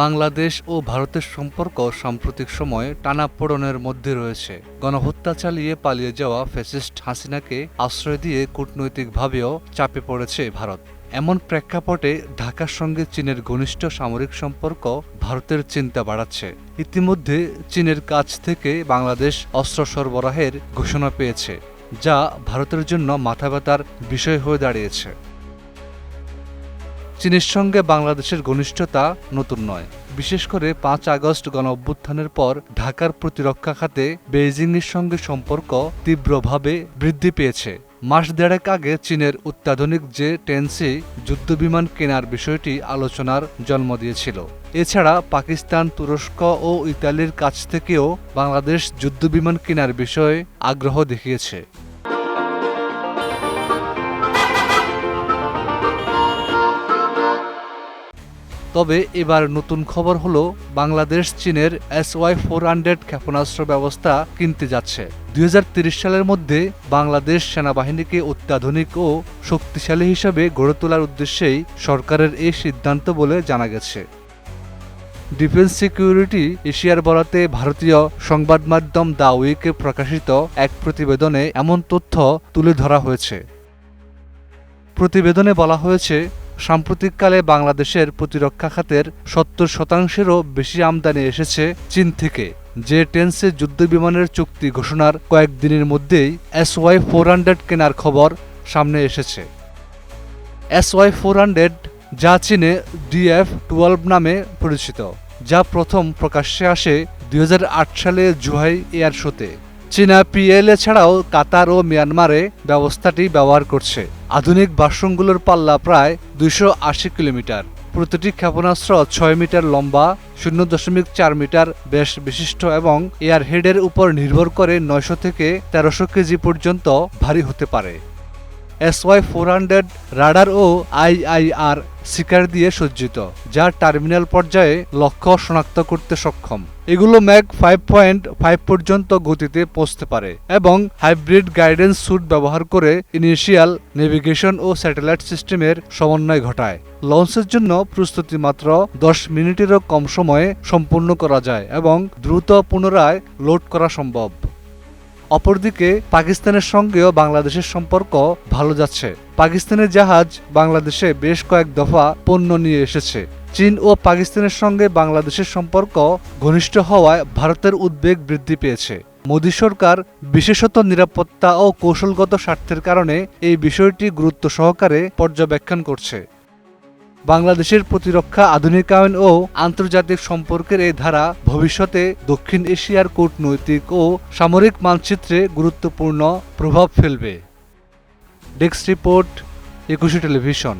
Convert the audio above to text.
বাংলাদেশ ও ভারতের সম্পর্ক সাম্প্রতিক সময়ে টানাপোড়নের মধ্যে রয়েছে। গণহত্যা চালিয়ে পালিয়ে যাওয়া ফ্যাসিস্ট হাসিনাকে আশ্রয় দিয়ে কূটনৈতিকভাবেও চাপে পড়েছে ভারত। এমন প্রেক্ষাপটে ঢাকার সঙ্গে চীনের ঘনিষ্ঠ সামরিক সম্পর্ক ভারতের চিন্তা বাড়াচ্ছে। ইতিমধ্যে চীনের কাছ থেকে বাংলাদেশ অস্ত্র সরবরাহের ঘোষণা পেয়েছে, যা ভারতের জন্য মাথা ব্যথার বিষয় হয়ে দাঁড়িয়েছে। চীনের সঙ্গে বাংলাদেশের ঘনিষ্ঠতা নতুন নয়। বিশেষ করে পাঁচ আগস্ট গণ অভ্যুত্থানের পর ঢাকার প্রতিরক্ষা খাতে বেইজিংয়ের সঙ্গে সম্পর্ক তীব্রভাবে বৃদ্ধি পেয়েছে। মাস দেড়েক আগে চীনের অত্যাধুনিক যে টেন্সি যুদ্ধবিমান কেনার বিষয়টি আলোচনার জন্ম দিয়েছিল। এছাড়া পাকিস্তান, তুরস্ক ও ইতালির কাছ থেকেও বাংলাদেশ যুদ্ধবিমান কেনার বিষয়ে আগ্রহ দেখিয়েছে। তবে এবার নতুন খবর হলো, বাংলাদেশ চীনের এস ওয়াই ফোর হান্ড্রেড ক্ষেপণাস্ত্র ব্যবস্থা কিনতে যাচ্ছে। দুই সালের মধ্যে বাংলাদেশ সেনাবাহিনীকে অত্যাধুনিক ও শক্তিশালী হিসাবে গড়ে তোলার উদ্দেশ্যেই সরকারের এই সিদ্ধান্ত বলে জানা গেছে। ডিফেন্স সিকিউরিটি এশিয়ার বরাতে ভারতীয় সংবাদ মাধ্যম দ্য উইকে প্রকাশিত এক প্রতিবেদনে এমন তথ্য তুলে ধরা হয়েছে। প্রতিবেদনে বলা হয়েছে সাম্প্রতিককালে বাংলাদেশের প্রতিরক্ষা খাতের সত্তর শতাংশেরও বেশি আমদানি এসেছে চীন থেকে। যে টেন্সে যুদ্ধবিমানের চুক্তি ঘোষণার কয়েকদিনের মধ্যেই এস ওয়াই ফোর হান্ড্রেড কেনার খবর সামনে এসেছে। এস ওয়াই ফোর হান্ড্রেড, যা চীনে ডিএফ টুয়েলভ নামে পরিচিত, যা প্রথম প্রকাশ্যে আসে দুই হাজার আট সালে জুহাই এয়ার শোতে। চীনা পিএলএ ছাড়াও কাতার ও মিয়ানমারে ব্যবস্থাটি ব্যবহার করছে। আধুনিক বাসনগুলোর পাল্লা প্রায় দুইশো আশি কিলোমিটার। প্রতিটি ক্ষেপণাস্ত্র ছয় মিটার লম্বা, শূন্য দশমিক চার মিটার বেশ বিশিষ্ট এবং এয়ার হেডের উপর নির্ভর করে নয়শো থেকে তেরোশো কেজি পর্যন্ত ভারী হতে পারে। এসওয়াই ফোর হান্ড্রেড রাডার ও আইআইআর শিকার দিয়ে সজ্জিত, যা টার্মিনাল পর্যায়ে লক্ষ্য শনাক্ত করতে সক্ষম। এগুলো ম্যাক ফাইভ পয়েন্ট ফাইভ পর্যন্ত গতিতে পৌঁছতে পারে এবং হাইব্রিড গাইডেন্স স্যুট ব্যবহার করে ইনিশিয়াল নেভিগেশন ও স্যাটেলাইট সিস্টেমের সমন্বয় ঘটায়। লঞ্চের জন্য প্রস্তুতি মাত্র দশ মিনিটেরও কম সময়ে সম্পূর্ণ করা যায় এবং দ্রুত পুনরায় লোড করা সম্ভব। অপরদিকে পাকিস্তানের সঙ্গেও বাংলাদেশের সম্পর্ক ভালো যাচ্ছে। পাকিস্তানের জাহাজ বাংলাদেশে বেশ কয়েক দফা পণ্য নিয়ে এসেছে। চীন ও পাকিস্তানের সঙ্গে বাংলাদেশের সম্পর্ক ঘনিষ্ঠ হওয়ায় ভারতের উদ্বেগ বৃদ্ধি পেয়েছে। মোদী সরকার বিশেষত নিরাপত্তা ও কৌশলগত স্বার্থের কারণে এই বিষয়টি গুরুত্ব সহকারে পর্যবেক্ষণ করছে। বাংলাদেশের প্রতিরক্ষা, আধুনিকায়ন ও আন্তর্জাতিক সম্পর্কের এই ধারা ভবিষ্যতে দক্ষিণ এশিয়ার কূটনৈতিক ও সামরিক মানচিত্রে গুরুত্বপূর্ণ প্রভাব ফেলবে। Desk report, Ekushey television.